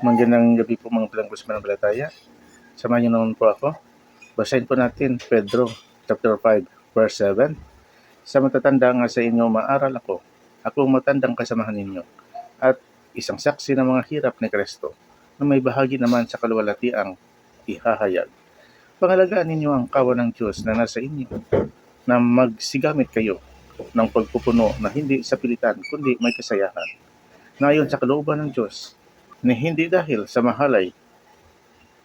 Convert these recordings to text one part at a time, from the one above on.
Magandang gabi po mga Pilanggus Manampalataya. Samahan niyo naman po ako. Basahin po natin Pedro chapter 5 verse 7. Sa matatanda nga sa inyo maaral ako, ako ang matandang kasamahan ninyo, at isang saksi ng mga hirap ni Kristo na may bahagi naman sa kaluwalhatiang ihahayag. Pangalagaan ninyo ang kawan ng Diyos na nasa inyo, na magsigamit kayo ng pagpupuno na hindi sa pilitan, kundi may kasayahan. Na ayon sa kalooban ng Diyos, na hindi dahil sa mahalay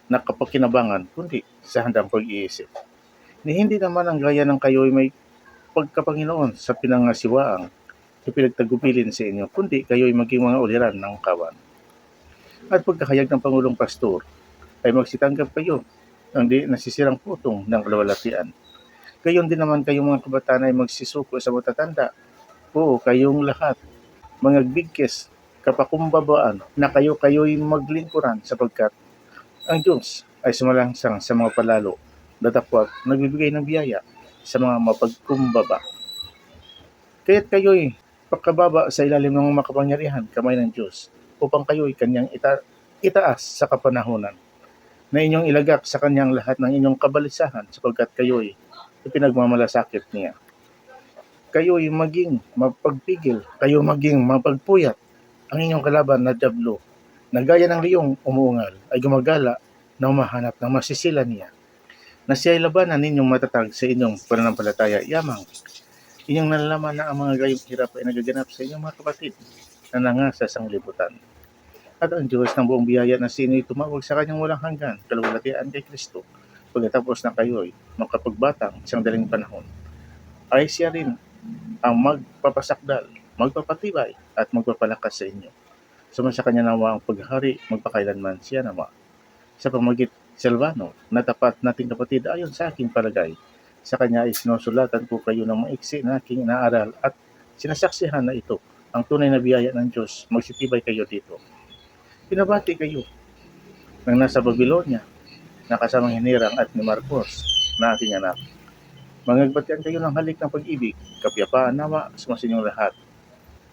na kapakinabangan, kundi sa handang pag-iisip. Ni hindi naman ang gaya ng kayo'y may pagkapanginoon sa pinangasiwaang ipinagtagupilin sa inyo, kundi kayo'y maging mga uliran ng kawan. At pagkahayag ng Pangulong Pastor, ay magsitanggap kayo ng di nasisirang putong ng kalawalatian. Gayon din naman kayong mga kabataan ay magsisuko sa matatanda. Oo, kayong lahat, mga bigkes, kapakumbabaan, na kayo kayo'y maglingkuran sapagkat ang Diyos ay sumalangsang sa mga palalo, datapwat, nagbibigay ng biyaya sa mga mapagkumbaba. Kaya't kayo'y pagkababa sa ilalim ng makapangyarihan kamay ng Diyos upang kayo'y kanyang ita- itaas sa kapanahunan na inyong ilagak sa kanyang lahat ng inyong kabalisahan sapagkat kayo'y ipinagmamalasakit niya. Kayo'y maging mapagpigil, kayo maging mapagpuyat ang inyong kalaban na Diablo na gaya ng liyong umuungal ay gumagala na umahanap ng masisila niya. Na siya ay labanan ninyong matatag sa inyong pananampalataya. Yamang inyong nalalaman na ang mga gayong hirap ay nagaganap sa inyong mga kapatid na nangasa sa sanglibutan. At ang Diyos ng buong biyaya na sino'y tumawag sa kanyang walang hanggan, kalawalatian kay Kristo, pagkatapos na kayo'y makapagbatang isang daling panahon, ay siya rin ang magpapasakdal, magpapatibay, at magpapalakas sa inyo. Suma sa kanya nawa ang paghari, magpakailanman siya nawa. Sa pamagit Silvano, na tapat nating kapatid ayon sa aking palagay, sa kanya ay sinusulatan ko kayo ng maiksi na aking inaaral at sinasaksihan na ito ang tunay na biyaya ng Diyos, magsitibay kayo dito. Pinabati kayo ng nasa Babylonia, na kasamang hinirang at ni Marcos, na aking anak. Mangagbatian kayo ng halik ng pag-ibig, kapayapaan nawa sumasinyong lahat,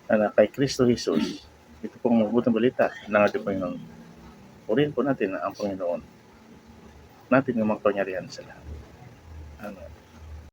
na kay Kristo Jesus. Ito pong mabutang balita ng ating Panginoon. Purihin po natin ang Panginoon. Natin yung magpangyarihan sa lahat. Amen.